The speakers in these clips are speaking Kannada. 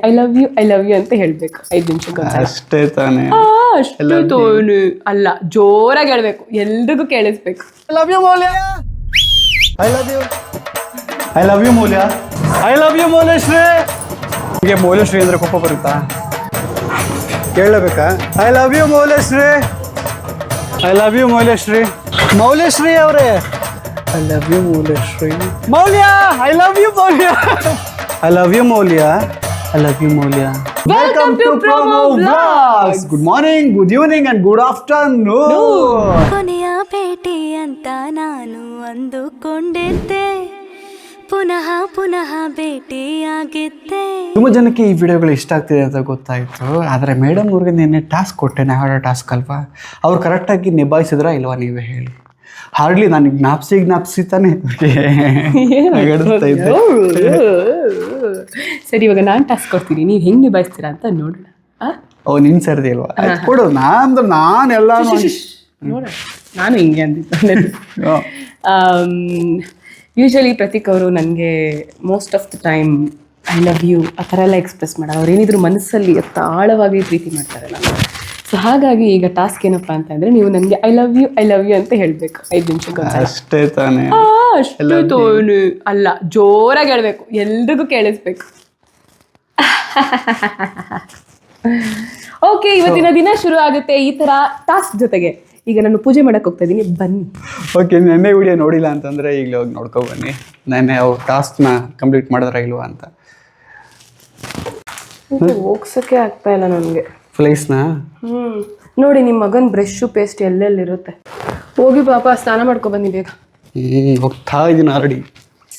I love you I love you ಅಂತ ಹೇಳ್ಬೇಕು ಐದು ನಿಮಿಷಕ್ಕೆ ಅಷ್ಟೇ ತಾನೇ ಆ, ಅಷ್ಟು ತೋನು ಅಲ್ಲ ಜೋರಾಗಿ ಹೇಳ್ಬೇಕು ಎಲ್ರಿಗೂ ಕೇಳಿಸ್ಬೇಕು I love you Moulya I love you I love you Moulya I love you Moulyashree ನಿಮಗೆ ಮೌಲ್ಯಶ್ರೀ ಅಂದ್ರೆ ಕೋಪ ಬರುತ್ತಾ ಕೇಳಬೇಕಾ I love you Moulyashree I love you Moulyashree Moulyashree ಅವರೇ I love you Moulyashree Moulya I love you Moulya I love you Moulya I love you Moulya welcome to promo Vlogs. Good morning good evening and good afternoon ಕೊನೆಯ ಭೇಟಿ ಅಂತ ನಾನು ಅಂದುಕೊಂಡಿದ್ದೆ. ಪುನಃ ಪುನಃ ಭೇಟಿಯಾಗಿದ್ದೆ. ತುಂಬ ಜನಕ್ಕೆ ಈ ವಿಡಿಯೋಗಳು ಇಷ್ಟ ಆಗ್ತಿದೆ ಅಂತ ಗೊತ್ತಾಯಿತು. ಆದರೆ ಮೇಡಮ್ ಅವ್ರಿಗೆ ನಿನ್ನೆ ಟಾಸ್ಕ್ ಕೊಟ್ಟೆ ನಾವಾಡೋ ಟಾಸ್ಕ್ ಅಲ್ವಾ? ಅವ್ರು ಕರೆಕ್ಟಾಗಿ ನಿಭಾಯಿಸಿದ್ರಾ ಇಲ್ವಾ ನೀವೇ ಹೇಳಿ? ಹಾರ್ಡ್ಲಿ ನಾನು ಜ್ಞಾಪಿಸಿ ಜ್ಞಾಪಿಸಿ ತಾನೇ. ಸರಿ ಇವಾಗ ನಾನು ಟಾಸ್ಕ್ ಕೊಡ್ತೀನಿ. ನೀವು ಹೆಂಗ್ ನಿಭಾಯಿಸ್ತೀರಾ ಅಂತ ನೋಡೋಣ? ಓ ನಿನ್ ಸರ್ದಿ ಅಲ್ವಾ? ಕೊಡು ನಾನು ನಾನು ಎಲ್ಲ ನೋಡೋಣ. ನಾನು ಹಿಂಗೆ ಅಂದಿದ್ದು. ಯೂಶ್ವಲಿ ಪ್ರತೀಕ್ ಅವರು ನನಗೆ most of the time I love you ಆ ಥರ ಎಲ್ಲ ಎಕ್ಸ್ಪ್ರೆಸ್ ಮಾಡೋರು ಅವ್ರು ಏನಿದ್ರು ಮನಸ್ಸಲ್ಲಿ ಎತ್ತ ಆಳವಾಗಿ ಪ್ರೀತಿ ಮಾಡ್ತಾರೆ ನಾನು ಸೊ ಹಾಗಾಗಿ ಈಗ ಟಾಸ್ಕ್ ಏನಪ್ಪ ಅಂತ ಅಂದ್ರೆ ನೀವು ನನಗೆ I love you I love you ಅಂತ ಹೇಳಬೇಕು. ಐದು ನಿಮಿಷಕ್ಕೆ ಅಷ್ಟೇ ತಾನೆ. ಅಷ್ಟು ತೋನು. ಅಲ್ಲ ಜೋರಾಗಿ ಹೇಳ್ಬೇಕು. ಎಲ್ರಿಗೂ ಕೇಳಿಸ್ಬೇಕು. ಓಕೆ ಇವತ್ತಿನ ದಿನ ಶುರು ಆಗುತ್ತೆ ಈ ತರ ಟಾಸ್ಕ್ ಜೊತೆಗೆ. ಈಗ ನಾನು ಪೂಜೆ ಮಾಡಕ್ ಹೋಗ್ತಾ ಇದೀನಿ. ಬನ್ನಿ. ಓಕೆ ನೆನ್ನೆ ವಿಡಿಯೋ ನೋಡಿಲ್ಲ ಅಂತಂದ್ರೆ ಈಗಲೇ ಹೋಗಿ ನೋಡ್ಕೊ ಬನ್ನಿ. ನೆನ್ನೆ ಅವ್ರು ಟಾಸ್ಕ್ನ ಕಂಪ್ಲೀಟ್ ಮಾಡಿದ್ರ ಇಲ್ವಾ ಅಂತ. ಹೋಗ್ಸಕ್ಕೆ ಆಗ್ತಾ ಇಲ್ಲ ನನಗೆ. ಪ್ಲೇಸ್ನ ಹ್ಮ್. ನೋಡಿ ನಿಮ್ಮ ಮಗನ್ ಬ್ರಷ್ ಪೇಸ್ಟ್ ಎಲ್ಲೆಲ್ಲಿರುತ್ತೆ? ಹೋಗಿ ಪಾಪ ಸ್ನಾನ ಮಾಡ್ಕೊ ಬನ್ನಿ ಬೇಗ. ಹ್ಞೂ ಹೋಗ್ತಾ ಇದ್ದೀನಿ ಆಲ್ರೆಡಿ.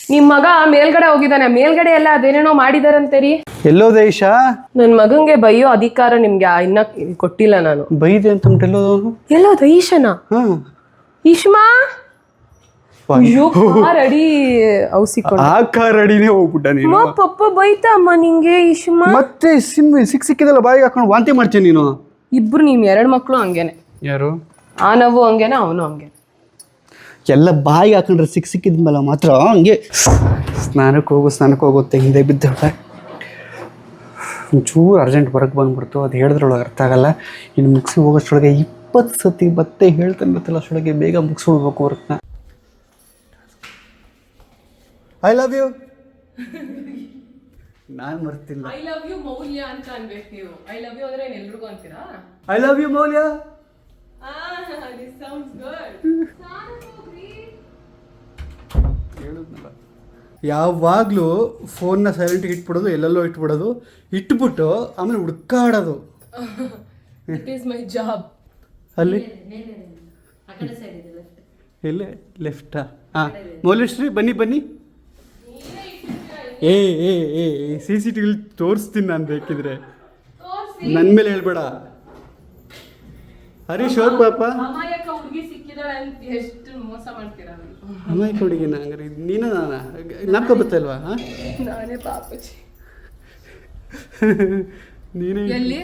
ನಿಮ್ ಮಗ ಮೇಲ್ಗಡೆ ಹೋಗಿದ್ದಾನೆ. ಮೇಲ್ಗಡೆ ಎಲ್ಲ ಅದೇನೇನೋ ಮಾಡಿದಾರಂತೆ ರೀ ಎಲ್ಲೋ ದೇಶ ನನ್ ಮಗಂಗೆ ಬೈಯೋ ಅಧಿಕಾರ ನಿಮ್ಗೆ ಆ- ಇನ್ನ ಕೊಟ್ಟಿಲ್ಲ ನಾನು. ಬೈದೆ ಅಂತ ಎಲ್ಲೋ ದೈಶನ ಹ್ಮ್. ಈಶ್ಮಾ? ಅಯ್ಯೋ ಕಾರ್ ಅಡಿ ಔಸಿಕೊಂಡು. ಆ ಕಾರ್ ಅಡಿನೇ ಹೋಗ್ಬಿಟ್ಟ ನೀನು. ಪಪ್ಪ ಅಮ್ಮ ನಿಂಗೆ ಈಶ್ಮಾ ಮತ್ತೆ ಸಿಮ್ ಸಿಕ್ ಸಿಕ್ಕಿದಲ್ಲ ಬಾಯಿಗೆ ಹಾಕೊಂಡು ವಾಂತಿ ಮಾಡ್ತೀನಿ ನೀನು? ಇಬ್ರು ನೀನ್ ಎರಡ್ ಮಕ್ಕಳು ಹಂಗೇನೆ. ಯಾರು? ಆ ನಾವು ಹಂಗೇನೆ ಅವನು ಹಂಗೆ ಎಲ್ಲ ಬಾಯಿಗೆ ಹಾಕೊಂಡ್ರೆ ಸಿಕ್ ಸಿಕ್ಕಿದ್ಮೇಲೆ ಮಾತ್ರ ಹಂಗೆ ಸ್ನಾನಕ್ಕೆ ಹೋಗು ಸ್ನಾನಕ್ಕೆ ಹೋಗುತ್ತೆ ಹಿಂದೆ ಬಿದ್ದ ಒಂಚೂರು ಅರ್ಜೆಂಟ್ ಬರಕ್ಕೆ ಬಂದ್ಬಿಡ್ತು ಅದು ಹೇಳಿದ್ರೊಳಗೆ ಅರ್ಥ ಆಗಲ್ಲ. ಇನ್ನು ಮುಗಿಸಿ ಹೋಗೋಷ್ಟೊಳಗೆ ಇಪ್ಪತ್ತು ಸತಿ ಮತ್ತೆ ಹೇಳ್ತಾನೆ ಗೊತ್ತಿಲ್ಲ ಅಷ್ಟೊಳಗೆ ಬೇಗ ಮುಗಿಸ್ಕೊಳ್ಬೇಕು ವರ್ಕ್ನ ಐ ಲವ್ ಯು ನಾನು ಮರ್ತಿಲ್ಲ. ಐ ಲವ್ ಯು ಮೌಲ್ಯ ಅಂತ ಅನ್ಬೇಕು ನೀವು. ಐ ಲವ್ ಯು ಅಂದ್ರೆ ಎಲ್ರಿಗೂ ಅಂತೀರಾ? ಐ ಲವ್ ಯು ಮೌಲ್ಯ. ಯಾವಾಗಲೂ ಫೋನ್ನ ಸೈಲೆಂಟಿಗೆ ಇಟ್ಬಿಡೋದು ಎಲ್ಲೆಲ್ಲೋ ಇಟ್ಬಿಡೋದು ಇಟ್ಬಿಟ್ಟು ಆಮೇಲೆ ಹುಡ್ಕಾಡೋದು. ಇಟ್ ಈಸ್ ಮೈ ಜಾಬ್ ಅಲ್ಲಿ? ಎಲ್ಲೇ ಲೆಫ್ಟಾ ಹಾಂ ಮೌಲ್ಯಶ್ರೀ ಬನ್ನಿ ಬನ್ನಿ. ಏ ಏ ಏ ಸಿ ಸಿ ಟಿ ವಿಲಿ ತೋರಿಸ್ತೀನಿ ನಾನು ಬೇಕಿದ್ರೆ. ನನ್ನ ಮೇಲೆ ಹೇಳ್ಬೇಡ. ಹರೀಶ್ ಅವ್ರ ಪಾಪ. ಅಮಾಯಕ ಹುಡುಗಿ ಸಿಕ್ಕಿದಾಳೆ ಅಂತ ಎಷ್ಟು ಮೋಸ ಮಾಡ್ತೀರಾ ಹುಡುಗಿನ ಹಂಗಾರೆ? ನೀನು ನಾನು? ಜ್ಞಾಪಕ ಬರ್ತಲ್ವಾ ಹಾಂ ನಾನೇ ಪಾಪಚಿ ನೀನೇ ಎಲ್ಲಿ?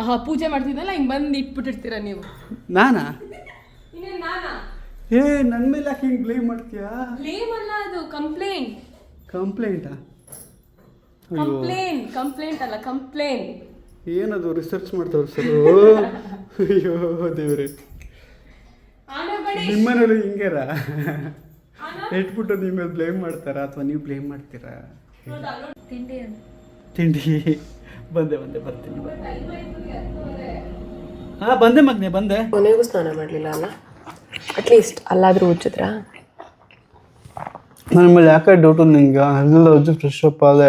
ಆಹಾ ಪೂಜೆ ಮಾಡ್ತಿದ್ದಲ್ಲ ಹಿಂಗ್ ಬಂದು ಇಟ್ಬಿಟ್ಟಿರ್ತೀರಾ ನೀವು? ನಾನಾ? ಏ ನನ್ನ ಮೇಲೆ ಯಾಕೆ ಹಿಂಗೆ ಬ್ಲೇಮ್ ಮಾಡ್ತೀಯಾ? ಬ್ಲೇಮ್ ಅಲ್ಲ ಅದು ಕಂಪ್ಲೇಂಟ್ ಕಂಪ್ಲೇಂಟಾ ಅಯ್ಯೋ. ಕಂಪ್ಲೇನ್ ಕಂಪ್ಲೇಂಟ್ ಅಲ್ಲ ಕಂಪ್ಲೇನ್ ಏನದು ರಿಸರ್ಚ್ ಮಾಡ್ತಾವ್ರು ಸರ್ ಅಯ್ಯೋ ದೇವ್ರೆ. ನಿಮ್ಮನೇಲಿ ಹಿಂಗ್ಯಾರ ಇಟ್ಬಿಟ್ಟು ನಿಮ್ಮ ಮೇಲೆ ಬ್ಲೇಮ್ ಮಾಡ್ತಾರಾ ಅಥವಾ ನೀವು ಬ್ಲೇಮ್ ಮಾಡ್ತೀರಾ? ತಿಂಡಿ ತಿಂಡಿ. ಬಂದೆ ಬಂದೆ ಬರ್ತೀನಿ ಹಾ ಬಂದೆ ಮಗ್ನೆ ಬಂದೆ. ಕೊನೆಗೂ ಸ್ನಾನ ಮಾಡಲಿಲ್ಲ ಅಲ್ಲ? ಅಟ್ಲೀಸ್ಟ್ ಅಲ್ಲಾದರೂ ಉಜ್ಜಿದ್ರಾ? ನನ್ನ ಮೇಲೆ ಯಾಕೆ ಡೌಟು ನಿಂಗೆ? ಎಲ್ಲ ಅಜ್ಜು ಫ್ರೆಶ್ ಅಪ್ ಆದೆ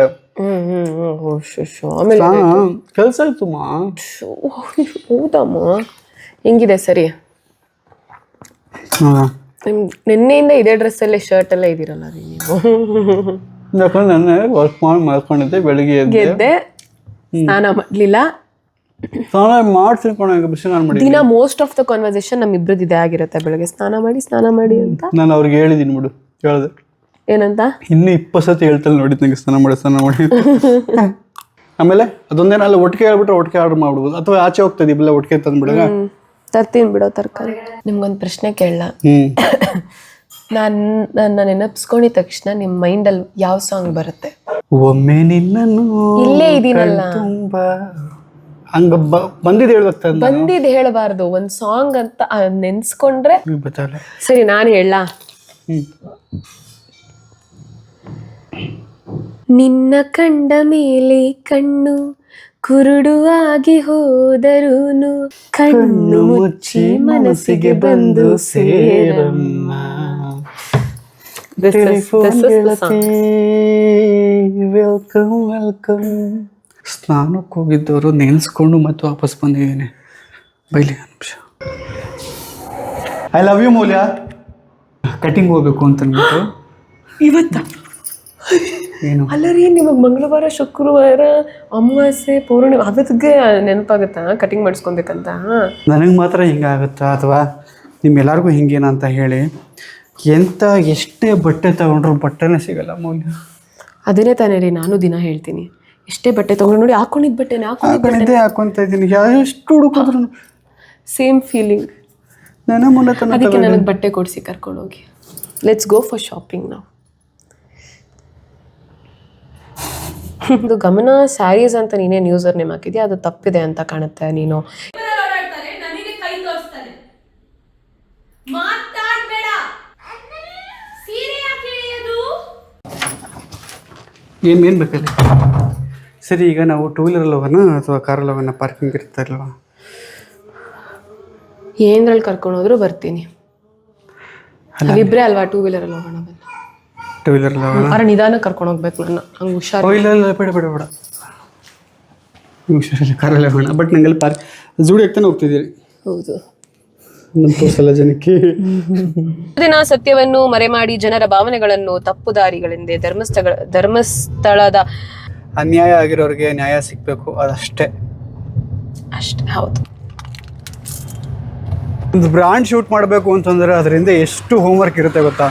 ಆಮೇಲೆ ಕೆಲಸ ಆಯ್ತು ಮಾ. ಶೋ, ಹೌದಮ್ಮ? ಹೆಂಗಿದೆ ಸರಿ? ನಿಮ್ ನಿನ್ನೆಯಿಂದ ಇದೇ ಡ್ರೆಸ್ಸಲ್ಲೇ ಶರ್ಟ್ ಎಲ್ಲ ಇದ್ದೀರಲ್ಲ ರೀ ನೀವು. ಯಾಕಂದ್ರೆ ನಾನು ವರ್ಕ್ ಮಾಡಿ ಮಾಡ್ಕೊಂಡಿದ್ದೆ ಬೆಳಿಗ್ಗೆ ಎದ್ದೆ. ಗೆದ್ದೆ ಸ್ನಾನ ಮಾಡಲಿಲ್ಲ. ಸ್ನಾನ ಈಗ ಬಿಸಿ ನಾನು ಮಾಡಿ ದಿನ ಮೋಸ್ಟ್ ಆಫ್ ದ ಕನ್ವರ್ಸೇಷನ್ ನಮ್ ಇಬ್ರದ್ದು ಇದೇ ಆಗಿರುತ್ತೆ ಬೆಳಗ್ಗೆ ಸ್ನಾನ ಮಾಡಿ ಸ್ನಾನ ಮಾಡಿ ಅಂತ. ನಾನು ಅವ್ರಿಗೆ ಹೇಳಿದ್ದೀನಿ ಬಿಡು ಹೇಳ್ದೆ ಏನಂತ? ಇನ್ನು ಇಪ್ಪತ್ತು ಸತಿ ಹೇಳ್ತಲ್ಲ ನೋಡಿ ನಂಗೆ ಸ್ನಾನ ಮಾಡಿ ಸ್ನಾನ ಮಾಡಿ. ಆಮೇಲೆ ಅದೊಂದೇನಲ್ಲ ಒಟ್ಟಿಗೆ ಹೇಳ್ಬಿಟ್ರೆ ಒಟ್ಟಿಗೆ ಆರ್ಡರ್ ಮಾಡ್ಬೋದು. ಅಥವಾ ಆಚೆ ಹೋಗ್ತದೆ ಇಬ್ಬಲ್ಲ ಒಟ್ಟಿಗೆ ತಂದ್ಬಿಡ ಹ್ಮ್ ತರ್ತೀನಿ ಬಿಡೋ ತರಕಾರಿ. ನಿಮ್ಗೊಂದು ಪ್ರಶ್ನೆ ಕೇಳಲ್ಲ ನಾನು ನನ್ನ ನೆನಪಿಸ್ಕೊಂಡಿದ ತಕ್ಷಣ ನಿಮ್ಮ ಮೈಂಡಲ್ಲಿ ಯಾವ ಸಾಂಗ್ ಬರುತ್ತೆ? ಒಮ್ಮೆ ನಿನ್ನನ್ನು ಇಲ್ಲೇ ಇದೀನಲ್ಲ. ತುಂಬಾ ಹಂಗ ಬಂದಿದ್ ಬಂದಿದ್ದು ಹೇಳ್ಬೇಕು ಬಂದಿದ್ ಹೇಳಬಾರ್ದು. ಒಂದ್ ಸಾಂಗ್ ಅಂತ ನೆನ್ಸ್ಕೊಂಡ್ರೆ ಸರಿ ನಾನು ಹೇಳ ನಿನ್ನ ಕಂಡ ಮೇಲೆ ಕಣ್ಣು ಕುರುಡು ಆಗಿ ಹೋದರೂನು. ಕಣ್ಣು ಮುಚ್ಚಿ ಮನಸ್ಸಿಗೆ ಬಂದು ಸೇರಮ್ಮ. This is- this is the song. Welcome welcome ಸ್ನಾನಕ್ಕೆ ಹೋಗಿದ್ದವರು ನೆನೆಸ್ಕೊಂಡು ಮತ್ತೆ ವಾಪಸ್ ಬಂದಿದ್ದೇನೆ. ಬೈಲಿ ನಿಮಿಷ. I love you Moulya cutting ಹೋಗ್ಬೇಕು ಅಂತ ಇವತ್ತು? ಅಲ್ಲ ರೀ ನಿಮಗೆ ಮಂಗಳವಾರ ಶುಕ್ರವಾರ ಅಮಾವಾಸ್ಯೆ ಪೌರ್ಣಿಮೆ ಅದಕ್ಕೆ ನೆನಪಾಗುತ್ತಾ? ಕಟಿಂಗ್ ಮಾಡಿಸ್ಕೊಬೇಕಂತ? ನನಗೆ ಮಾತ್ರ ಹಿಂಗಾಗುತ್ತಾ ಅಥವಾ ನಿಮ್ಮೆಲ್ಲರಿಗೂ ಹಿಂಗೇನ ಅಂತ ಹೇಳಿ ಎಂಥ ಎಷ್ಟೇ ಬಟ್ಟೆ ತಗೊಂಡ್ರು ಬಟ್ಟೆನೇ ಸಿಗಲ್ಲ ಮೌಲ್ಯ. ಅದನ್ನೇ ತಾನೇ ರೀ ನಾನು ದಿನ ಹೇಳ್ತೀನಿ. ಎಷ್ಟೇ ಬಟ್ಟೆ ತಗೊಂಡು ನೋಡಿ ಹಾಕೊಂಡಿದ್ ಬಟ್ಟೆ ಹಾಕೊಂಡಿದ್ ಕಡೆದೇ ಹಾಕೊಂತ ಇದ್ದೀನಿ. ಎಷ್ಟು ಹುಡುಕಿದ್ರು. ಸೇಮ್ ಫೀಲಿಂಗ್ ನನ್ನ ಮುನ್ನ ತನ ಅದಕ್ಕೆ ನನಗೆ ಬಟ್ಟೆ ಕೊಡಿಸಿ ಕರ್ಕೊಂಡೋಗಿ. ಲೆಟ್ಸ್ ಗೋ ಫಾರ್ ಶಾಪಿಂಗ್ ನಾವು ಇದು ಗಮನ ಸ್ಯಾರೀಸ್ ಅಂತ ನೀನೇ ಯೂಸರ್ ನೇಮ್ ಹಾಕಿದ್ಯಾ? ಅದು ತಪ್ಪಿದೆ ಅಂತ ಕಾಣುತ್ತೆ ನೀನು. ಏನು ಏನು ಬೇಕಲ್ಲಿ? ಸರಿ ಈಗ ನಾವು ಟೂ ವೀಲರಲ್ಲಿ ಹೋಗೋಣ ಅಥವಾ ಕಾರಲ್ಲಿ ಹೋಗೋಣ ಪಾರ್ಕಿಂಗ್ ಇರ್ತಾ ಇಲ್ವಾ ಏನ್ರಲ್ಲಿ ಕರ್ಕೊಂಡು ಹೋದ್ರು ಬರ್ತೀನಿ. ಇಬ್ಬರೇ ಅಲ್ವಾ ಟೂ ವೀಲರಲ್ಲಿ ಹೋಗೋಣ ಬನ್ನಿ. ಟೂ ವೀಲರ್ ಅರ ನಿಧಾನ ಕರ್ಕೊಂಡು ಹೋಗ್ಬೇಕು ನನ್ನ. ಹಂಗೆ ಹುಷಾರು ಇಲ್ಲ ಇಲ್ಲ ಬೇಡ ಬೇಡ ಬೇಡ. ಹುಷಾರಿಲ್ಲ ಕಾರಲ್ಲೇ ಹೋಗೋಣ. ಬಟ್ ನಂಗೆಲ್ಲ ಪಾರ್ಕ್ ಜೂಡಿ ಆಗ್ತಾನೆ ಹೋಗ್ತಿದ್ದೀರಿ? ಹೌದು. ನಮ್ಮ ಜನಕ್ಕೆ. ದಿನ ಸತ್ಯವನ್ನು ಮರೆಮಾಡಿ ಜನರ ಭಾವನೆಗಳನ್ನು ತಪ್ಪು ದಾರಿಗಳಿಂದ ಧರ್ಮಸ್ಥಳ ಧರ್ಮಸ್ಥಳದ ಅನ್ಯಾಯ ಆಗಿರೋರಿಗೆ ನ್ಯಾಯ ಸಿಗಬೇಕು ಅದಷ್ಟೇ. ಅಷ್ಟೇ ಹೌದು. ಒಂದು ಬ್ರಾಂಡ್ ಶೂಟ್ ಮಾಡಬೇಕು ಅಂತಂದ್ರೆ ಅದರಿಂದ ಎಷ್ಟು ಹೋಮ್ವರ್ಕ್ ಇರುತ್ತೆ ಗೊತ್ತಾ?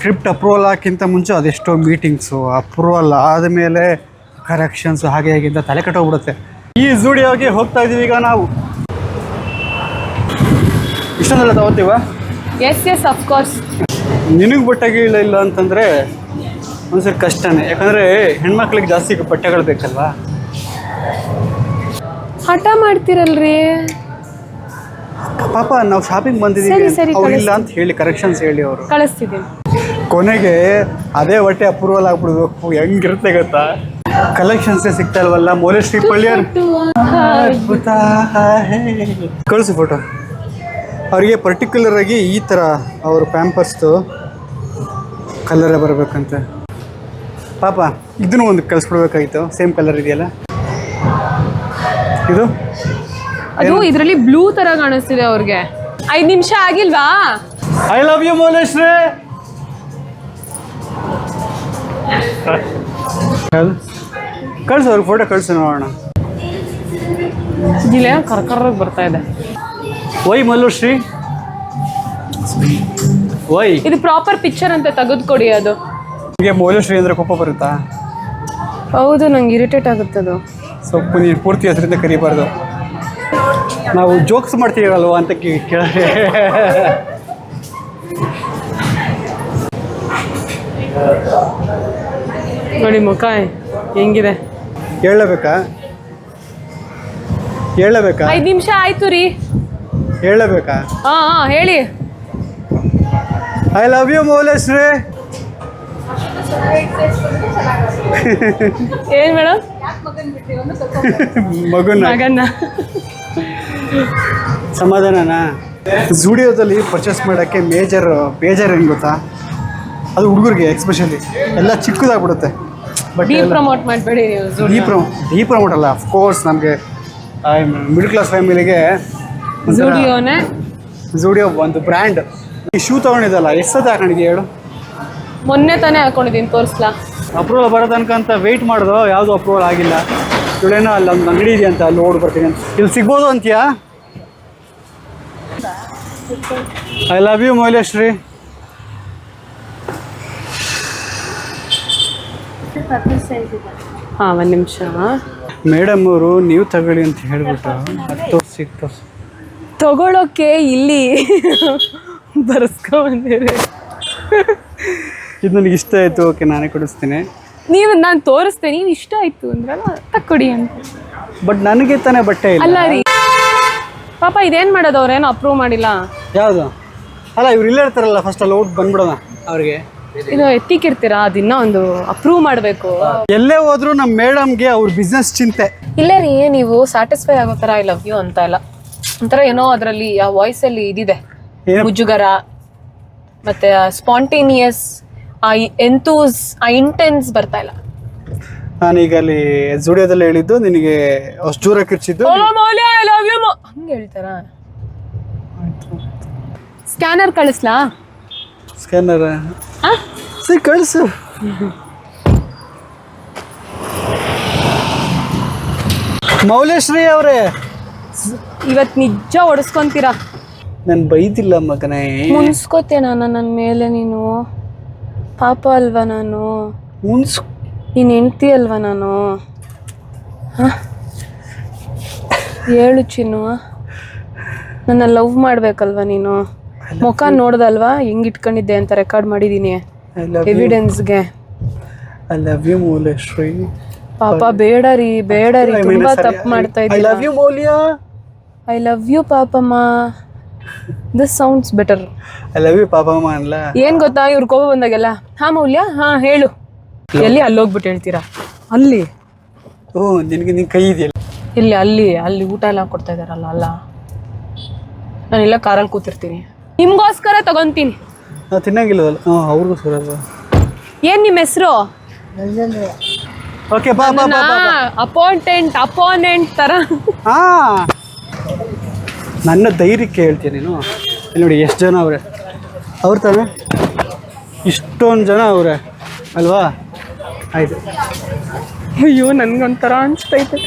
ಸ್ಕ್ರಿಪ್ಟ್ ಅಪ್ರೂವಲ್ ಹಾಕಿಂತ ಮುಂಚೆ ಅದೆಷ್ಟೋ ಮೀಟಿಂಗ್ಸು ಅಪ್ರೂವಲ್ ಆದಮೇಲೆ ಕರೆಕ್ಷನ್ಸು ಹಾಗೆ ಹಾಗೆ ಅಂತ ತಲೆ ಕಟ್ಟೋಗ್ಬಿಡುತ್ತೆ. ಈ ಜೂಡಿಯೋಗೆ ಹೋಗ್ತಾ ಇದ್ದೀವಿ ಈಗ ನಾವು. ಇಷ್ಟೊಂದೆಲ್ಲ ತಗೋತೀವ? ಎಸ್ ಎಸ್ ಅಫ್ಕೋರ್ಸ್ ನಿನಗೆ ಬಟ್ಟೆಗೆ ಇಲ್ಲ ಇಲ್ಲ ಅಂತಂದರೆ ಒಂದ್ಸರಿ ಕಷ್ಟನೇ. ಯಾಕಂದರೆ ಹೆಣ್ಮಕ್ಳಿಗೆ ಜಾಸ್ತಿ ಬಟ್ಟೆಗಳು ಬೇಕಲ್ವಾ? ಹಠ ಮಾಡ್ತಿರಲ್ರಿ. ಪಾಪ ನಾವು ಶಾಪಿಂಗ್ ಬಂದಿದ್ದೀವಿ ಅವ್ರು ಇಲ್ಲ ಅಂತ ಹೇಳಿ ಕರೆಕ್ಷನ್ಸ್ ಹೇಳಿ ಅವರು. ಕಳಿಸ್ತಿದ್ದೀನಿ. ಕೊನೆಗೆ ಅದೇ ಹೊಟ್ಟೆ ಅಪ್ರೂವಲ್ ಆಗ್ಬಿಡ್ಬೇಕು ಹೆಂಗಿರುತ್ತೆ ಗೊತ್ತಾ? ಕಲೆಕ್ಷನ್ಸ್ ಸಿಗ್ತಾ ಇಲ್ವಲ್ಲ ಶ್ರೀ ಪಳ್ಳಿಯರ್. ಕಳಿಸು ಫೋಟೋ ಅವರಿಗೆ ಪರ್ಟಿಕ್ಯುಲರ್ ಆಗಿ ಈ ಥರ ಅವರು ಪ್ಯಾಂಪರ್ಸ್ದು ಕಲರೇ ಬರಬೇಕಂತೆ. ಪಾಪ ಇದನ್ನು ಒಂದು ಕಳಿಸ್ಬಿಡ್ಬೇಕಾಗಿತ್ತು. ಸೇಮ್ ಕಲರ್ ಇದೆಯಲ್ಲ? ಇದು? ಅದು ಇದರಲ್ಲಿ ಬ್ಲೂ ತರ ಕಾಣಿಸ್ತಿದೆ ಅವ್ರಿಗೆ. ಐದ್ ನಿಮಿಷ ಆಗಿಲ್ವಾ? ಐ ಲವ್ ಯು ಮೌಲೇಶ್ವರಿ ಕಳ್ಸು ಅವ್ರಿಗೆ ಫೋಟೋ ಕಳ್ಸು ನೋಡೋಣ. ಇಲ್ಲ ಕರ್ಕರ್ ಬರ್ತಾ ಇದೆ. ವೈ ಮಲ್ಲುಶ್ರೀ ವೈ ಇದು ಪ್ರಾಪರ್ ಪಿಕ್ಚರ್ ಅಂತ ತೆಗೆದುಕೊಡಿ ಅದು. ನಿಮಗೆ ಮೌಲಶ್ರೀ ಅಂದರೆ ಕೋಪ ಬರುತ್ತಾ? ಹೌದು ನಂಗೆ ಇರಿಟೇಟ್ ಆಗುತ್ತೆ ಅದು ಸ್ವಲ್ಪ ನೀರು ಪೂರ್ತಿ ಹೆಸರಿಂದ ಕರಿಬಾರ್ದು. ನಾವು ಜೋಕ್ಸ್ ಮಾಡ್ತೀವಲ್ವ ಅಂತ ಕೇಳಿ ಕೇಳ ನೋಡಿ ಮುಖ ಹೆಂಗಿದೆ? ಹೇಳಬೇಕಾ? ಹೇಳಬೇಕಾ? ಐದು ನಿಮಿಷ ಆಯ್ತು ರೀ. ಹೇಳಬೇಕಾ? ಹಾ ಹಾ ಹೇಳಿ. ಐ ಲವ್ ಯು ಮೌಲೇಶ್ರೀ ಏನ್ ಮೇಡಮ್? ಮಗನ್. ಮಗನ್ನ. ಸಮಾಧಾನನಾ? ಜೂಡಿಯೋದಲ್ಲಿ ಪರ್ಚೇಸ್ ಮಾಡೋಕ್ಕೆ ಮೇಜರ್ ಬೇಜಾರ್ ಏನು ಗೊತ್ತಾ? ಅದು ಹುಡುಗರಿಗೆ ಎಕ್ಸ್ಪೆಷಲಿ ಎಲ್ಲ ಚಿಕ್ಕದಾಗ್ಬಿಡುತ್ತೆ. ಬಟ್ ಪ್ರಮೋಟ್ ಮಾಡಬೇಡಿ ನೀವು ಈ ಪ್ರೊ ಈ ಪ್ರಮೋಟ್ ಅಲ್ಲ ಅಫ್ಕೋರ್ಸ್ ನಮಗೆ ಮಿಡ್ಲ್ ಕ್ಲಾಸ್ ಫ್ಯಾಮಿಲಿಗೆ ಜೂಡಿಯೋನೇ ಜೂಡಿಯೋ ಒಂದು ಬ್ರ್ಯಾಂಡ್ ಈ ಶೂ ತಗೊಂಡಿದ್ದಲ್ಲ ಎಷ್ಟು ಸತಿ ಹಾಕೊಂಡಿದ್ಯಾ ಹೇಳು? ಮೊನ್ನೆ ತಾನೇ ಹಾಕೊಂಡಿದ್ದೀನಿ ತೋರಿಸ್ಲಾ? ಅಪ್ರೂವಲ್ ಬರೋ ತನಕ ಅಂತ ವೆಯ್ಟ್ ಮಾಡಿದ್ರು ಯಾವುದೂ ಅಪ್ರೂವಲ್ ಆಗಿಲ್ಲ. ಇವಳೇನೋ ಅಲ್ಲಿ ಒಂದು ಅಂಗಡಿ ಇದೆ ಅಂತ ಅಲ್ಲಿ ಓಡ್ ಬರ್ತೀನಿ ಅಂತ. ಇಲ್ಲಿ ಸಿಗ್ಬೋದು ಅಂತೀಯಾ? ಐ ಲವ್ ಯು ಮೌಲ್ಯಶ್ರೀ ಹಾ ಒಂದು ನಿಮಿಷ. ಮೇಡಮ್ ಅವರು ನೀವು ತಗೊಳ್ಳಿ ಅಂತ ಹೇಳ್ಬಿಟ್ಟು ತೋರಿಸಿ ತೋರಿಸಿ ತಗೊಳಕ್ಕೆ ಇಲ್ಲಿ ಬರ್ಸ್ಕೊಂಡ್ಬಂದಿರಿ ಇದು ನನಗೆ ಇಷ್ಟ ಆಯಿತು ಓಕೆ ನಾನೇ ಕೊಡಿಸ್ತೀನಿ. ನೀವು ನಾನು ತೋರಿಸ್ತೇನೆ ನೀವು ಇಷ್ಟ ಆಯ್ತು ಅಂದ್ರಲ್ಲ ತಕ್ಕೊಡಿ ಅಂತ. ಬಟ್ ನನಗೆ ತಾನೇ ಬಟ್ಟೆ ಇಲ್ಲ. ಅಲ್ಲ ರೀ. ಪಾಪ ಇದೇನ್ ಮಾಡೋದು ಅವ್ರೇನು ಅಪ್ರೂವ್ ಮಾಡಿಲ್ಲ? ಯಾವುದು? ಅಲ್ಲ ಇವ್ರು ಇಲ್ಲೇ ಇರ್ತಾರಲ್ಲ ಫಸ್ಟ್ ಅಲ್ಲಿ ಹೋಗಿ ಬಂದ್ಬಿಡೋಣ ಅವ್ರಿಗೆ. ಇದು ಎತ್ತಿಕ್ಕಿರ್ತೀರಾ? ಅದಿನ್ನ ಒಂದು ಅಪ್ರೂವ್ ಮಾಡಬೇಕು. ಎಲ್ಲೇ ಹೋದ್ರು ನಮ್ಮ ಮೇಡಮ್ಗೆ ಅವ್ರ ಬಿಸ್ನೆಸ್ ಚಿಂತೆ. ಇಲ್ಲ ರೀ ನೀವು ಸ್ಯಾಟಿಸ್ಫೈ ಆಗೋ ಥರ ಐ ಲವ್ ಯು ಅಂತ ಇಲ್ಲ ಒಂಥರ ಏನೋ ಅದರಲ್ಲಿ ಆ ವಾಯ್ಸಲ್ಲಿ ಇದಿದೆ. ಏನು? ಮುಜುಗರ ಮತ್ತೆ ಸ್ಪಾಂಟೇನಿಯಸ್ ಆ ಎಂತೂಸ್ ಆ ಇಂಟೆನ್ಸ್ ಬರ್ತಾ ಇಲ್ಲ. ನಾನೀಗ ಅಲ್ಲಿ ಜುಡಿಯೋದಲ್ಲಿ ಹೇಳಿದ್ದು ನಿನಗೆ ಅಷ್ಟು ದೂರ ಕಿರ್ಚಿದ್ದು. ಐ ಲವ್ ಯು ಹಂಗೆ ಹೇಳ್ತಾರ? ಸ್ಕ್ಯಾನರ್ ಕಳಿಸ್ಲಾ? ಸ್ಕ್ಯಾನರ್? ಸರಿ ಕಳಿಸು. ಮೌಲೇಶ್ರೀ ಅವರೇ. ಇವತ್ ನಿಜ ಹೊಡೆಸ್ಕೊಂತೀರಾ ನಾನು ಬೈದಿಲ್ಲ ಮಗನೇ. ನಾನು ನನ್ನ ಮೇಲೆ ನೀನು. ಪಾಪ ಅಲ್ವಾ ನಾನು? ಮುನ್ಸ್ ನೀನು ಹೆಂಡ್ತಿ ಅಲ್ವಾ ನಾನು? ಹಾಂ? ಹೇಳು ಚಿನ್ನು. ನನ್ನ ಲವ್ ಮಾಡ್ಬೇಕಲ್ವಾ ನೀನು? ಮುಖ ನೋಡ್ದಲ್ವಾ? ಹೆಂಗ್ ಇಟ್ಕೊಂಡಿದ್ದೆ ಅಂತ ರೆಕಾರ್ಡ್ ಮಾಡಿದೀನಿ. ಎವಿಡೆನ್ಸ್ಗೆ ಎವಿಡೆನ್ಸ್ಗೆ ಐ ಲವ್ ಯು ಮೌಲೇಶ್ರೀ ಪಾಪ ಬೇಡ ರೀ ಬೇಡ ರೀ ತುಂಬಾ ತಪ್ಪು ಮಾಡ್ತಾ ಐ ಇದ್ದೀನಿ love you Moulya I love you Papamma. This sounds better I love you Papamma ಅನ್ಲ. ಏನ್ ಗೊತ್ತಾ? ಇವ್ರ ಕೋಪ ಬಂದಾಗೆಲ್ಲ. ಹಾ ಮೌಲ್ಯ? ಹಾ ಹೇಳು. ಎಲ್ಲಿ ಅಲ್ಲಿ ಹೋಗ್ಬಿಟ್ಟು ಹೇಳ್ತೀರಾ? ಅಲ್ಲಿ. ಓ ನಿನಗೆ ನಿನ್ ಕೈ ಇದೆಯಲ್ಲ. ಇಲ್ಲಿ ಅಲ್ಲಿ ಅಲ್ಲಿ ಊಟ ಎಲ್ಲ ಕೊಡ್ತಾ ಇದಾರಲ್ಲ ಅಲ್ಲ? ನಾನೆಲ್ಲ ಕಾರಲ್ಲಿ ಕೂತಿರ್ತೀನಿ. ನಿಮ್ಗೋಸ್ಕರ ತಗೊಂತೀನಿ. ನಾವು ತಿನ್ನಂಗಿಲ್ಲವಲ್ಲ ಹಾಂ ಅವ್ರಿಗೂ ಸರ್ ಏನ್ ನಿಮ್ಮ ಹೆಸರು? ಓಕೆ ಬಾ ಬಾ ಬಾ ಅಪೋಂಟೆಂಟ್ ಅಪೋನೆಂಟ್ ತರ. ಹಾ. ನನ್ನ ಧೈರ್ಯಕ್ಕೆ ಹೇಳ್ತೀನಿ ನೀನು. ಇಲ್ಲಿ ನೋಡಿ ಎಷ್ಟು ಜನ ಅವರೇ? ಅವ್ರ ತಾನೆ? ಇಷ್ಟೊಂದು ಜನ ಅವರೇ ಅಲ್ವಾ? ಆಯಿತು. ಅಯ್ಯೋ ನನ್ಗೊಂಥರ ಅನ್ಸ್ತೈತೆ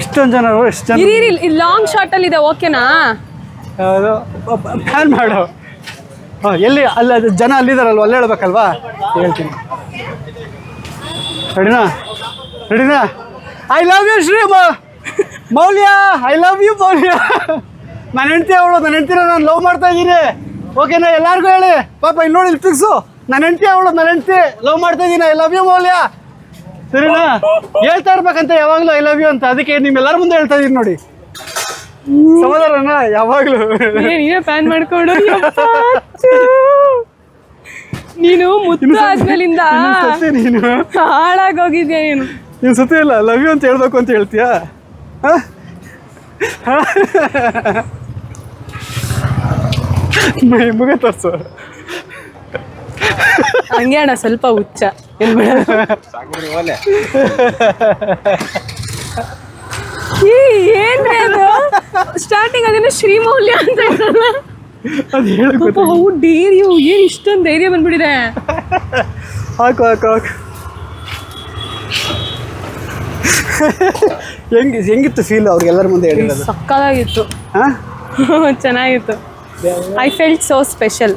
ಇಷ್ಟೊಂದು ಜನ ಅವ್ರೆ ಎಷ್ಟು ಜನ? ಲಾಂಗ್ ಶಾರ್ಟ್ ಅಲ್ಲಿ ಇದೆ ಓಕೆನಾ ಯಾವುದು? ಪ್ಲ್ಯಾನ್ ಮಾಡು. ಹಾಂ ಎಲ್ಲಿ ಅಲ್ಲಿ ಅದು ಜನ ಅಲ್ಲಿದ್ದಾರಲ್ವ ಅಲ್ಲೇ ಹೇಳ್ಬೇಕಲ್ವಾ? ಹೇಳ್ತೀನಿ. ರೆಡಿನಾ ರೆಡಿನಾ ಐ ಲವ್ ಯು ಶ್ರೀ ಮೌಲ್ಯ ಐ ಲವ್ ಯು ಮೌಲ್ಯ. ನಾನು ಹೆಂಡತಿ ಅವಳು ನನ್ನ ಹೆಂಡ್ತಿನ ನಾನು ಲವ್ ಮಾಡ್ತಾ ಇದ್ದೀನಿ. ಓಕೆನಾ ಎಲ್ಲರಿಗೂ ಹೇಳಿ. ಪಾಪ ಇಲ್ಲಿ ನೋಡಿ ಇಲ್ಲಿ ಫಿಕ್ಸು ನನ್ನ ಹೆಂಡತಿ ಅವಳು ನನ್ನ ಹೆಂಡತಿ ಲವ್ ಮಾಡ್ತಾ ಇದ್ದೀನಿ. ಐ ಲವ್ ಯು ಮೌಲ್ಯ. ಸರಿನಾ? ಹೇಳ್ತಾ ಇರ್ಬೇಕಂತ ಯಾವಾಗಲೂ ಐ ಲವ್ ಯು ಅಂತ. ಅದಕ್ಕೆ ನಿಮ್ಮೆಲ್ಲರ ಮುಂದೆ ಹೇಳ್ತಾ ಇದೀನಿ ನೋಡಿ. ಸಮಾಧಾನ ಯಾವಾಗಲೂ. ಪ್ಯಾನ್ ಮಾಡ್ಕೊಂಡು. ನೀನು ಮುತ್ತು ಆದ್ಮೇಲಿಂದ ನೀನು. ಹಾಳಾಗೋಗಿದ್ಯಾ ನೀನು. ನೀನು ಸತ್ಯ ಇಲ್ಲ ಲವ್ ಯು ಅಂತ ಹೇಳ್ಬೇಕು ಅಂತ ಹೇಳ್ತೀಯಾ? ಹ? ಮೈ ಮುಗ ತೋರ್ಸು. ಹಂಗೆ ಅಣ್ಣ ಸ್ವಲ್ಪ ಹುಚ್ಚ. ಏನ್ರಿ ಅದು? ಸ್ಟಾರ್ಟಿಂಗ್ ಅದನ್ನ ಶ್ರೀಮೌಲ್ಯ ಅಂತ ಹೌ ಡೇರ್ ಯು ಏನ್ ಇಷ್ಟೊಂದು ಧೈರ್ಯ ಬಂದ್ಬಿಟ್ಟಿದೆ? ಹಾಕು ಹಾಕು ಹಾಕು. ಹೆಂಗ್ ಹೆಂಗಿತ್ತು ಫೀಲ್ ಅವ್ರಿಗೆಲ್ಲರ ಮುಂದೆ ಹೇಳಿರೋದು? ಸಕ್ಕದಾಗಿತ್ತು ಚೆನ್ನಾಗಿತ್ತು. I felt so special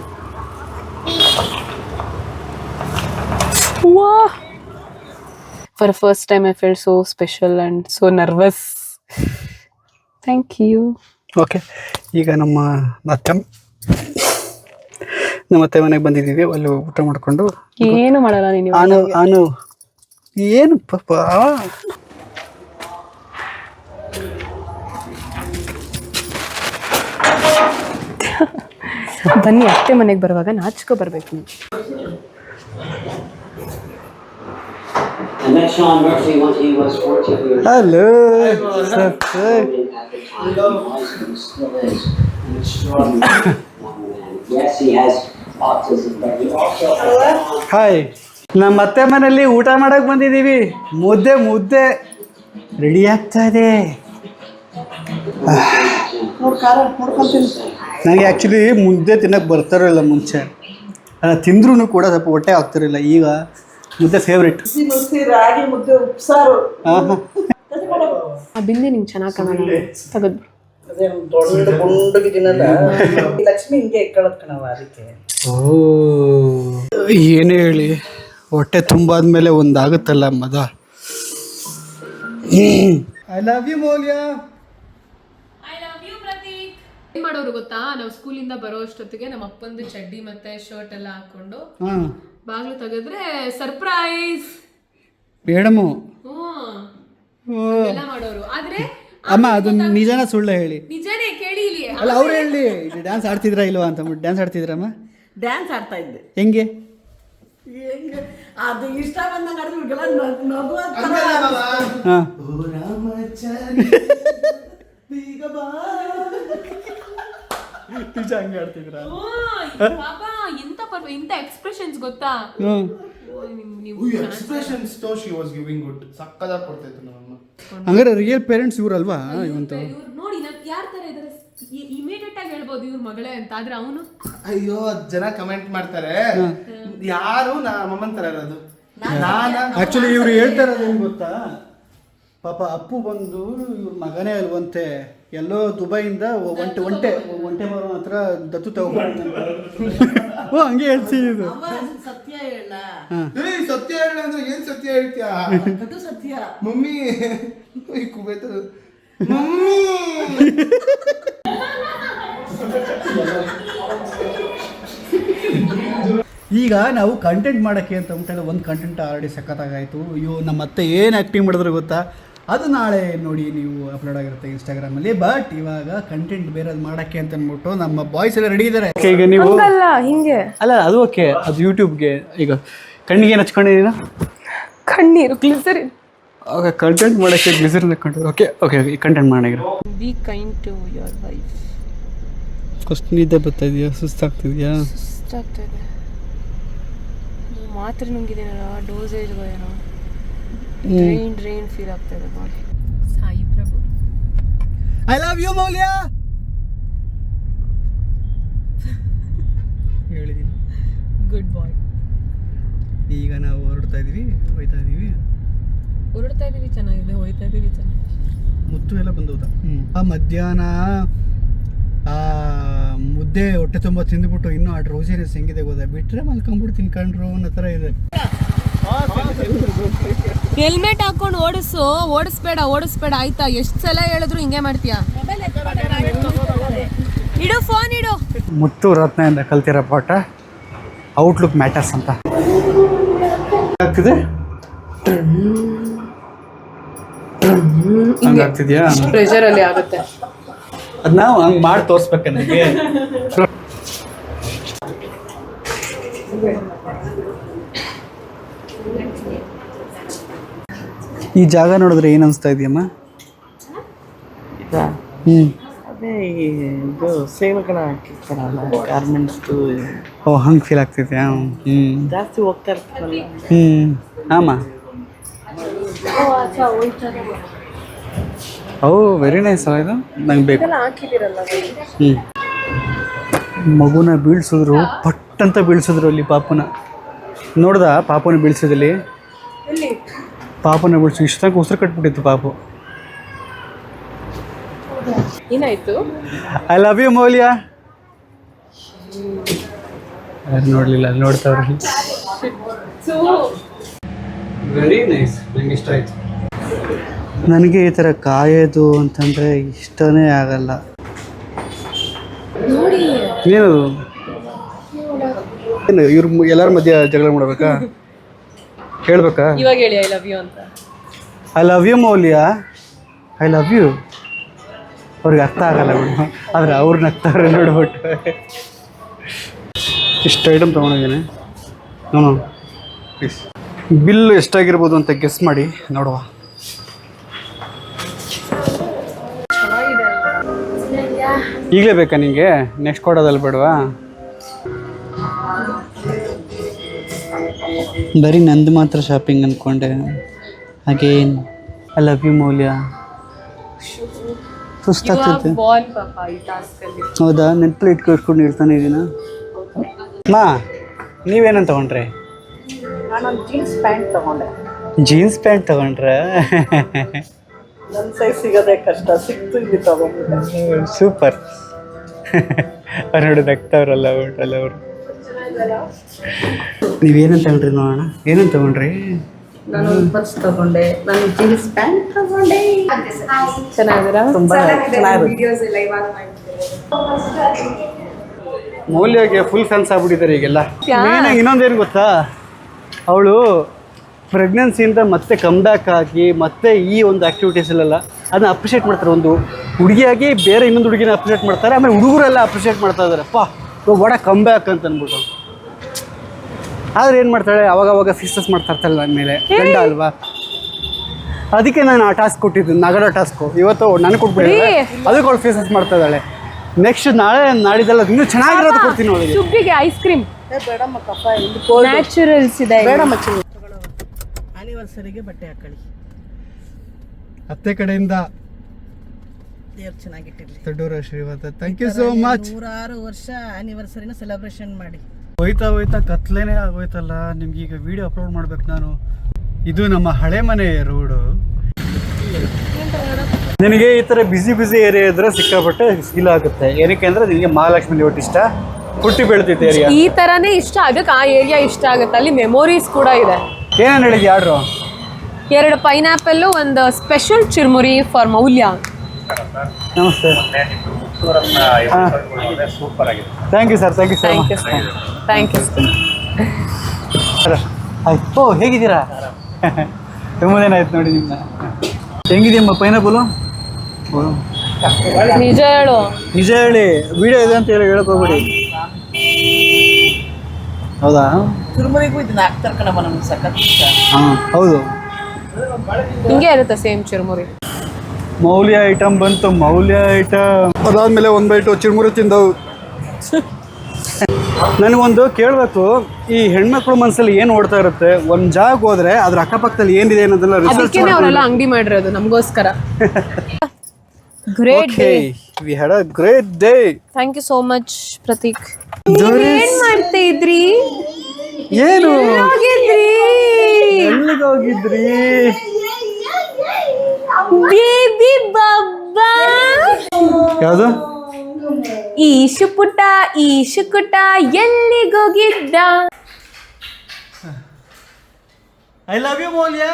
for first time I felt so special and so nervous thank you okay ಈಗ ನಮ್ಮ ಅತ್ತೆ ನಮ್ಮ ಅತ್ತೆ ಮನೆಗೆ ಬಂದಿದ್ದೀವಿ. ಅಲ್ಲಿ ಊಟ ಮಾಡಿಕೊಂಡು ಏನು ಮಾಡಲ್ಲ ನೀನು ಆನು ಆನು ಏನು ಪಾಪ? ಬನ್ನಿ ಅತ್ತೆ ಮನೆಗೆ ಬರುವಾಗ ನಾಚ್ಕೊ ಬರ್ಬೇಕು ಹಾಯ್ ನಮ್ಮ ಅತ್ತೆ ಮನೆಯಲ್ಲಿ ಊಟ ಮಾಡಕ್ ಬಂದಿದ್ದೀವಿ. ಮುದ್ದೆ ಮುದ್ದೆ ರೆಡಿ ಆಗ್ತಾ ಇದೆ. ನನಗೆ ಆ್ಯಕ್ಚುಲಿ ಮುದ್ದೆ ತಿನ್ನಕ್ಕೆ ಬರ್ತಾರಲ್ಲ ಮುಂಚೆ. ಅದನ್ನು ತಿಂದ್ರೂ ಕೂಡ ಸ್ವಲ್ಪ ಹೊಟ್ಟೆ ಆಗ್ತಿರಲಿಲ್ಲ ಈಗ ಮುದ್ದೆ ಫೇವ್ರೇಟ್ ರಾಗಿ ಮುದ್ದೆ ಉಪ್ಸಾರು. ಆ ಬಿಂದಿ ನಿಂಗೆ ಚೆನ್ನಾಗಿ ಕಾಣಲ್ಲ. ತೆಗೆದು ಲಕ್ಷ್ಮಿ ಹಿಂಗೆ ಕಣವ ಅದಕ್ಕೆ. ಓ ಏನೇ ಹೇಳಿ. ಹೊಟ್ಟೆ ತುಂಬಾದ್ಮೇಲೆ ಒಂದಾಗುತ್ತಲ್ಲ ಮದ. ಐ ಲವ್ ಯು ಮೌಲ್ಯ. ಏನ್ ಮಾಡೋರು ಗೊತ್ತಾ? ನಾವು ಸ್ಕೂಲಿಂದ ಬರೋ ಅಷ್ಟೊತ್ತಿಗೆ ನಮ್ಮ ಅಪ್ಪಂದು ಚಡ್ಡಿ ಮತ್ತೆ ಶರ್ಟ್ ಎಲ್ಲ ಹಾಕೊಂಡು ಹಾಂ. ಬಾಗ್ಲು ತೆಗೆದ್ರೆ ಸರ್ಪ್ರೈಸ್ ಮೇಡಮು. ಹ್ಮ್ ಎಲ್ಲ ಮಾಡೋರು. ಆದ್ರೆ ಅಮ್ಮ ಅದು ನಿಜನ ಸುಳ್ಳು ಹೇಳಿ. ನಿಜನೇ ಕೇಳಿ ಇಲ್ಲಿ. ಅಲ್ಲ ಅವ್ರು ಹೇಳಿ. ಡ್ಯಾನ್ಸ್ ಆಡ್ತಿದ್ರಾ ಇಲ್ವಾ ಅಂತ ಡ್ಯಾನ್ಸ್ ಆಡ್ತಿದ್ರಮ್ಮ? ಡ್ಯಾನ್ಸ್ ಆಡ್ತಾ ಇದ್ದೆ. ಹೆಂಗೆ? ಹೆಂಗೆ? ಅದು ಇಷ್ಟ ಬಂದಂಗೆ ಆಡಿದ್ರಿಗೆಲ್ಲ ನಗು ಹಾಂ ನಿಜ ಹಂಗೆ ಆಡ್ತಿದ್ರಾ? ಪಾಪ ಇಂತ ಪರ್ವ ಇಂತ ಎಕ್ಸ್ಪ್ರೆಷನ್ಸ್ ಗೊತ್ತಾ? ನೀವು expressions though she was giving good ಸಕ್ಕದಾಗಿ ಕೊಡ್ತಾ ಇತ್ತು ನಮ್ಮಮ್ಮ ಹಂಗಾರೆ ರಿಯಲ್ ಪೇರೆಂಟ್ಸ್ ಇವ್ರಲ್ವಾ ಇವಂತ? ಇವ್ರು ನೋಡಿ ನಾವ್ ಯಾರ ತರ ಇದಾರೆ? ಇಮಿಡಿಯೇಟ್ ಆಗಿ ಹೇಳ್ಬೋದು ಇವ್ರ ಮಗಳೇ ಅಂತ ಆದ್ರೆ ಅವನು? ಅಯ್ಯೋ ಅದ್ ಜನ ಕಮೆಂಟ್ ಮಾಡ್ತಾರೆ. ಯಾರು ನಮ್ಮಮ್ಮನ್ ತರ ಇರೋದು? ನಾನು ಆಕ್ಚುಲಿ ಇವ್ರು ಹೇಳ್ತಾ ಇರೋದೇನು ಗೊತ್ತಾ? ಪಾಪ ಅಪ್ಪು ಬಂದು ಇವ್ರ ಮಗನೇ ಅಲ್ವಂತೆ. ಎಲ್ಲೋ ದುಬೈಯಿಂದ ಒಂಟೆ ಒಂಟೆ ಒಂಟೆ ಮರ ಹತ್ರ ದತ್ತು ತಗೊಂಡು ಓ ಹಂಗೆ ಹೇಳ್ತಿದ್ದು ಸತ್ಯ ಹೇಳ ಏಯ್ ಸತ್ಯ ಹೇಳ ಅಂದ್ರೆ ಏನ್ ಸತ್ಯ ಹೇಳ್ತೀಯ? ಅದು ಸತ್ಯ. ಮಮ್ಮಿ ಈ ಕುಬೇತ ಮಮ್ಮಿ! ಈಗ ನಾವು ಕಂಟೆಂಟ್ ಮಾಡೋಕ್ಕೆ ಅಂತ ಉಂಟಲ್ಲ ಒಂದು ಕಂಟೆಂಟ್ ಆಲ್ರೆಡಿ ಸಖತ್ತಾಗಾಯಿತು. ಅಯ್ಯೋ ನಮ್ಮ ಅತ್ತೆ ಏನು ಆ್ಯಕ್ಟಿಂಗ್ ಮಾಡಿದ್ರು ಗೊತ್ತಾ? ಅದು ನಾಳೆ ನೋಡಿ ನೀವು ಅಪ್ಲೋಡ್ ಆಗಿರುತ್ತೆ ಇನ್ಸ್ಟಾಗ್ರಾಮಲ್ಲಿ ಬಟ್ ಇವಾಗ ಕಂಟೆಂಟ್ ಬೇರೆದು ಮಾಡೋಕ್ಕೆ ಅಂತ ಅಂದ್ಬಿಟ್ಟು ನಮ್ಮ ಬಾಯ್ಸ್ ಎಲ್ಲ ರೆಡಿ ಇದ್ದಾರೆ ಈಗ ನೀವು ಅಲ್ಲ ಹಿಂಗೆ. ಅಲ್ಲ ಅದು ಓಕೆ ಅದು ಯೂಟ್ಯೂಬ್ಗೆ ಈಗ ಕಣ್ಣಿಗೆ ಏನು ಹಚ್ಕೊಂಡಿದ್ದೀನ ಕಣ್ಣೀರು ಗ್ಲಿಸರಿನ್. ಓಕೆ ಕಂಟೆಂಟ್ ಮಾಡೋಕ್ಕೆ ಗ್ಲಿಸರ್ ಹಾಕೊಂಡು ಓಕೆ ಓಕೆ ಓಕೆ ಕಂಟೆಂಟ್ ಮಾಡಿದ್ರೆ be kind to your wife first ನಿದ್ದೆ ಬರ್ತಾ ಇದೆಯಾ? ಸುಸ್ತಾಗ್ತಿದೆಯಾ? ಇಷ್ಟಾಗ್ತದೆ ಮಾತ್ರೆ ನುಂಗಿದ್ದೀನಲ್ಲ ಡೋಸೇಜ್ ಏನೋ ಡ್ರೈನ್ ಡ್ರೈನ್ ಫೀಲ್ ಆಗ್ತದೆ body Sai Prabhu. I love you Moulya. ಹೇಳಿದೀನಿ ಗುಡ್ ಬಾಯ್ ಈಗ ನಾವು ಹೊರಡ್ತಾ ಇದೀವಿ ಹೋಯ್ತಾ ಇದೀವಿ. ಹೊರಡ್ತಾ ಇದೀವಿ ಚೆನ್ನಾಗಿದೆ ಹೋಯ್ತಾ ಇದೀವಿ ಚೆನ್ನಾಗಿದೆ. ಮುತ್ತು ಎಲ್ಲ ಬಂದೋದ ಆ ಮಧ್ಯಾಹ್ನ ಆ ಮುದ್ದೆ ಹೊಟ್ಟೆ ತುಂಬ ತಿಂದುಬಿಟ್ಟು ಇನ್ನೂ ಆ ಡ್ರೌಸಿನೆಸ್ ಹೆಂಗಿದೆ ಹೋದ ಬಿಟ್ರೆ ಮಲ್ಕೊಂಬಿಟ್ಟು ತಿನ್ಕೊಂಡ್ರು ಅನ್ನೋ ಥರ ಇದೆ. ಹೆಲ್ಮೆಟ್ ಹಾಕೊಂಡು ಓಡಿಸು ಓಡಿಸ್ಬೇಡ ಓಡಿಸ್ಬೇಡ ಆಯ್ತಾ? ಎಷ್ಟು ಸಲ ಹೇಳಿದ್ರು ಹಿಂಗೆ ಮಾಡ್ತೀಯಾ? ಇಡು ಫೋನ್ ಇಡು. ಮುತ್ತು ರತ್ನದಿಂದ ಕಲ್ತಿರೋ ಪಾಠ ಔಟ್ಲುಕ್ ಮ್ಯಾಟರ್ಸ್ ಅಂತ. ಆಗ್ತಿದೆ? ಹಂಗಾಗ್ತಿದ್ಯಾ ಪ್ರೆಷರ್ ಅಲ್ಲಿ ಆಗುತ್ತೆ. ಅದ್ ನಾವು ಹಂಗೆ ಮಾಡಿ ತೋರಿಸ್ಬೇಕು ನನಗೆ ಈ ಜಾಗ ನೋಡಿದ್ರೆ ಏನು ಅನಿಸ್ತಾ ಇದೆಯಮ್ಮ? ಹ್ಞೂ ಅದೇ ಇದು ಸೇವಕನ ಹಾಕಿರ್ತಾರಲ್ಲ ಗಾರ್ಮೆಂಟ್ಸ್ದು ಓ ಹಂಗೆ ಫೀಲ್ ಆಗ್ತಿದ್ಯಾ? ಹ್ಞೂ ಜಾಸ್ತಿ ಹೋಗ್ತಾ ಇರ್ತಾರಲ್ಲ ಹ್ಞೂ ಆಮ. ಓ ವೆರಿ ನೈಸ್ ಇದು. ನಂಗೆ ಬೇಕು. ಹ್ಞೂ ಮಗುನ ಬೀಳ್ಸಿದ್ರು ಪಟ್ ಅಂತ ಬೀಳ್ಸಿದ್ರು ಅಲ್ಲಿ ಪಾಪನ. ನೋಡ್ದ ಪಾಪನ ಬೀಳ್ಸಿದಲ್ಲಿ ಪಾಪನ ಬಿಡಿಸಿ ಇಷ್ಟಕ್ಕೆ ತನಕ ಉಸಿರು ಕಟ್ಬಿಟ್ಟಿತ್ತು ಪಾಪು. ಏನಾಯ್ತು? ಐ ಲವ್ ಯು ಮೌಲ್ಯ. ನೋಡ್ಲಿಲ್ಲ ನೋಡಲಿಲ್ಲ ನೋಡ್ತಾವ್ರಿ. ವೆರಿ ನೈಸ್ ನಂಗೆ ಇಷ್ಟ ಆಯ್ತು. ನನಗೆ ಈ ಥರ ಕಾಯೋದು ಅಂತಂದರೆ ಇಷ್ಟನೇ ಆಗಲ್ಲ. ಏನು? ಏನು ಇವ್ರ ಎಲ್ಲರ ಮಧ್ಯೆ ಜಗಳ ಮಾಡ್ಬೇಕಾ? ಹೇಳ್ಬೇಕಾ? ಇವಾಗ ಹೇಳಿ ಐ ಲವ್ ಯು ಅಂತ. I love you Moulya. I love you ಅವ್ರಿಗೆ ಅರ್ಥ ಆಗಲ್ಲ ಬಿಡು. ಆದರೆ ಅವ್ರು ನಗ್ತಾರೆ ನೋಡ್ಬಿಟ್ಟು ಇಷ್ಟು ಐಟಮ್ ತೊಗೊಂಡಿದ್ದೀನಿ. ಹ್ಞೂ ಪ್ಲೀಸ್ ಬಿಲ್ ಎಷ್ಟಾಗಿರ್ಬೋದು ಅಂತ ಗೆಸ್ ಮಾಡಿ ನೋಡುವ. ಈಗಲೇ ಬೇಕಾ ನಿಮಗೆ ನೆಕ್ಸ್ಟ್ ಕೊಡೋದಲ್ಲಿ ಬೇಡವಾ. ಬರೀ ನಂದು ಮಾತ್ರ ಶಾಪಿಂಗ್ ಅಂದ್ಕೊಂಡೆ ಅಗೇನ್ ಐ ಲವ್ ಯು ಮೌಲ್ಯ. ಸುಸ್ತಾಗ್ತೈತೆ ಹೌದಾ? ನೆನಪಲ್ಲಿ ಇಟ್ಕೊಂಡು ಇರ್ತಾನೆ ಇದೀನ? ಮಾ ನೀವೇನಂತ ತಗೊಂಡ್ರೆ? ಜೀನ್ಸ್ ಪ್ಯಾಂಟ್ ತಗೊಂಡೆ. ಜೀನ್ಸ್ ಪ್ಯಾಂಟ್ ತಗೊಂಡ್ರೆ? ನನ್ನ ಸೈಜ್ ಸಿಗೋದೇ ಕಷ್ಟ. ಸಿಕ್ತು ಇಲ್ಲಿ ತಗೊಂಡ್ಬಿಟ್ಟೆ. ಸೂಪರ್ ಅವ್ರು ನೋಡಿ ನಗ್ತಾವ್ರಲ್ಲ ಊಟಲ್ಲ ಅವರು. ನೀವೇನಂತ ತಗೊಂಡ್ರಿ ನೋಡೋಣ? ಏನಂತ ತಗೊಂಡ್ರಿ? ನಾನು ಪರ್ಸ್ ತಗೊಂಡೆ. ನಾನು ಜೀನ್ಸ್ ಪ್ಯಾಂಟ್ ತಗೊಂಡೆ. ತುಂಬಾ ಮೌಲ್ಯಗೆ ಫುಲ್ ಫ್ಯಾನ್ಸ್ ಆಗ್ಬಿಟ್ಟಿದ್ದಾರೆ ಈಗೆಲ್ಲ. ಮೇನಾಗಿ ಇನ್ನೊಂದೇನು ಗೊತ್ತಾ? ಅವಳು ಪ್ರೆಗ್ನೆನ್ಸಿಯಿಂದ ಮತ್ತೆ ಕಮ್ ಬ್ಯಾಕ್ ಆಗಿ ಮತ್ತೆ ಈ ಒಂದು ಆ್ಯಕ್ಟಿವಿಟೀಸಲ್ಲೆಲ್ಲ ಅದನ್ನ ಅಪ್ರಿಷಿಯೇಟ್ ಮಾಡ್ತಾರೆ. ಒಂದು ಹುಡುಗಿಯಾಗಿ ಬೇರೆ ಇನ್ನೊಂದು ಹುಡುಗಿನ ಅಪ್ರಿಷಿಯೇಟ್ ಮಾಡ್ತಾರೆ. ಆಮೇಲೆ ಹುಡುಗರೆಲ್ಲ ಅಪ್ರಿಷಿಯೇಟ್ ಮಾಡ್ತಾ ಇದ್ದಾರೆ. ಅಪ್ಪ ಒಡ ಕಮ್ ಬ್ಯಾಕ್ ಅಂತ ಅಂದ್ಬಿಟ್ಟು. ಆದ್ರೆ ಏನು ಮಾಡ್ತಾಳೆ? ಅವಾಗ ಅವಾಗ ಫೀಸಸ್ ಮಾಡ್ತಾ ಇರ್ತಾಳೆ ನನ್ನ ಮೇಲೆ. ಗಂಡ ಅಲ್ವಾ? ಅದಕ್ಕೆ ನಾನು ಆ ಟಾಸ್ಕ್ ಕೊಟ್ಟಿದ್ದು ನಗರ ಟಾಸ್ಕು ಇವತ್ತು ನನಗೆ ಕೊಟ್ಬಿಟ್ಟಿದ್ದೆ ಅದಕ್ಕೆ ಅವಳು ಫೀಸಸ್ ಮಾಡ್ತಾ ಇದ್ದಾಳೆ. ನೆಕ್ಸ್ಟ್ ನಾಳೆ ನಾಡಿದೆಲ್ಲ ಇನ್ನೂ ಚೆನ್ನಾಗಿರೋದು ಕೊಡ್ತೀನಿ ಅವಳಿಗೆ ಸುಬ್ಬಿಗೆ ಐಸ್ ಕ್ರೀಮ್ ಬೇಡಮ್ಮ ಕಪ್ಪ ನ್ಯಾಚುರಲ್ಸ್ ಇದೆ ಬೇಡಮ್ಮ ಆನಿವರ್ಸರಿಗೆ ಬಟ್ಟೆ ಹಾಕೊಳ್ಳಿ. ಅತ್ತೆ ಕಡೆಯಿಂದ ದೇವ್ರು ಚೆನ್ನಾಗಿಟ್ಟಿರಲಿ. ದೊಡ್ಡೂರ ಶ್ರೀಮಂತ ಥ್ಯಾಂಕ್ ಯು ಸೋ ಮಚ್ ನೂರಾರು ವರ್ಷ ಆನಿವರ್ಸರಿನ ಸೆಲೆಬ್ರೇಷನ್ ಮಾಡಿ. ಹೋಯ್ತಾ ಹೋಯ್ತಾ ಕತ್ಲೇನೆ ಆಗೋಯ್ತಲ್ಲ ನಿಮ್ಗೆ ಈಗ ವಿಡಿಯೋ ಅಪ್ಲೋಡ್ ಮಾಡ್ಬೇಕು ನಾನು. ಇದು ನಮ್ಮ ಹಳೆ ಮನೆ ರೋಡು ನಿನಗೆ ಈ ಥರ ಬ್ಯುಸಿ ಬ್ಯುಸಿ ಏರಿಯಾ ಇದ್ರೆ ಸಿಕ್ಕಾಪಟ್ಟೆ ಫೀಲ್ ಆಗುತ್ತೆ. ಏನಕ್ಕೆ ಅಂದ್ರೆ ನಿನಗೆ ಮಹಾಲಕ್ಷ್ಮಿ ಲೇಔಟ್ ಇಷ್ಟ. ಹುಟ್ಟಿ ಬೆಳೆದಿತ್ತು ಏರಿಯಾ ಈ ತರಾನೇ ಇಷ್ಟ ಆಗಕ್ಕೆ ಆ ಏರಿಯಾ ಇಷ್ಟ ಆಗುತ್ತೆ. ಅಲ್ಲಿ ಮೆಮೊರೀಸ್ ಕೂಡ ಇದೆ. ಏನೇನು ಹೇಳಿದ್ಯ ಆರ್ಡ್ರು ಎರಡು ಪೈನಾಪಲ್ಲು ಒಂದು ಸ್ಪೆಷಲ್ ಚಿರ್ಮುರಿ ಫಾರ್ ಮೌಲ್ಯ. ನಮಸ್ತೆ. Thank you sir thank you thank you sir thank you ಆಯ್ತು. ಓ ಹೇಗಿದ್ದೀರಾ? ತುಂಬ ದಿನ ಆಯ್ತು ನೋಡಿ ನಿಮ್ಮನ್ನ ಹೆಂಗಿದೆಯಮ್ಮ ಪೈನಾಪಲು ನಿಜ ಹೇಳು. ನಿಜ ಹೇಳಿ. ವಿಡಿಯೋ ಇದೆ ಅಂತ ಹೇಳಿ ಹೇಳಕ್ ಹೋಗ್ಬೇಡಿ. ಹೌದಾ? ತಿರುಮಲಿಗೂ ಇದನ್ನ ಹಾಕ್ತಾರೆ ಕಣಮ್ಮ ನಮ್ಗೆ ಸಖತ್ ಹಾಂ ಹೌದು. ಹಿಂಗೆ ಇರುತ್ತೆ ಸೇಮ್ ಚಿರ್ಮುರಿ. ಮೌಲ್ಯ ಐಟಮ್ ಬಂತು ಮೌಲ್ಯ ಐಟಮ್ ಅದಾದ್ಮೇಲೆ ಒಂದು ಬೈಟು ಚಿರುಮುರಿ ತಿಂದವು. ನನಗೊಂದು ಕೇಳಬೇಕು ಈ ಹೆಣ್ಮಕ್ಳು ಮನಸ್ಸಲ್ಲಿ ಏನು ಓಡ್ತಾ ಇರುತ್ತೆ? ಒಂದು ಜಾಗ ಹೋದ್ರೆ ಅದ್ರ ಅಕ್ಕಪಕ್ಕದಲ್ಲಿ ಏನಿದೆ ಅನ್ನೋದೆಲ್ಲ ರಿಸರ್ಚ್ ಅವರೆಲ್ಲ ಅಂಗಡಿ ಮಾಡಿರೋದು ನಮಗೋಸ್ಕರ. Great day we had a great day thank you so much Prateek ಏನ್ ಮಾಡ್ತಾ ಇದ್ರಿ? ಏನು? ಹೋಗಿದ್ರಿ? ಎಲ್ಲಿಗೆ ಹೋಗಿದ್ರಿ? ಬೇಬಿ ಬಾಬಾ ಯಾವುದು? ಈಶು ಪುಟ ಈಶು ಕುಟ ಎಲ್ಲಿಗೋಗಿದ್ದ? I love you Moulya.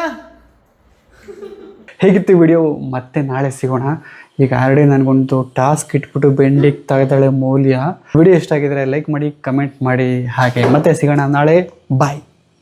ಹೇಗಿತ್ತು ವಿಡಿಯೋ? ಮತ್ತೆ ನಾಳೆ ಸಿಗೋಣ. ಈಗ ಆಲ್ರೆಡಿ ನನಗೊಂದು ಟಾಸ್ಕ್ ಇಟ್ಬಿಟ್ಟು ಬೆಂಡಿಗೆ ತೆಗೆದಾಳೆ ಮೌಲ್ಯ. ವಿಡಿಯೋ ಇಷ್ಟ ಆಗಿದ್ರೆ ಲೈಕ್ ಮಾಡಿ ಕಮೆಂಟ್ ಮಾಡಿ. ಹಾಗೆ ಮತ್ತೆ ಸಿಗೋಣ ನಾಳೆ. ಬಾಯ್.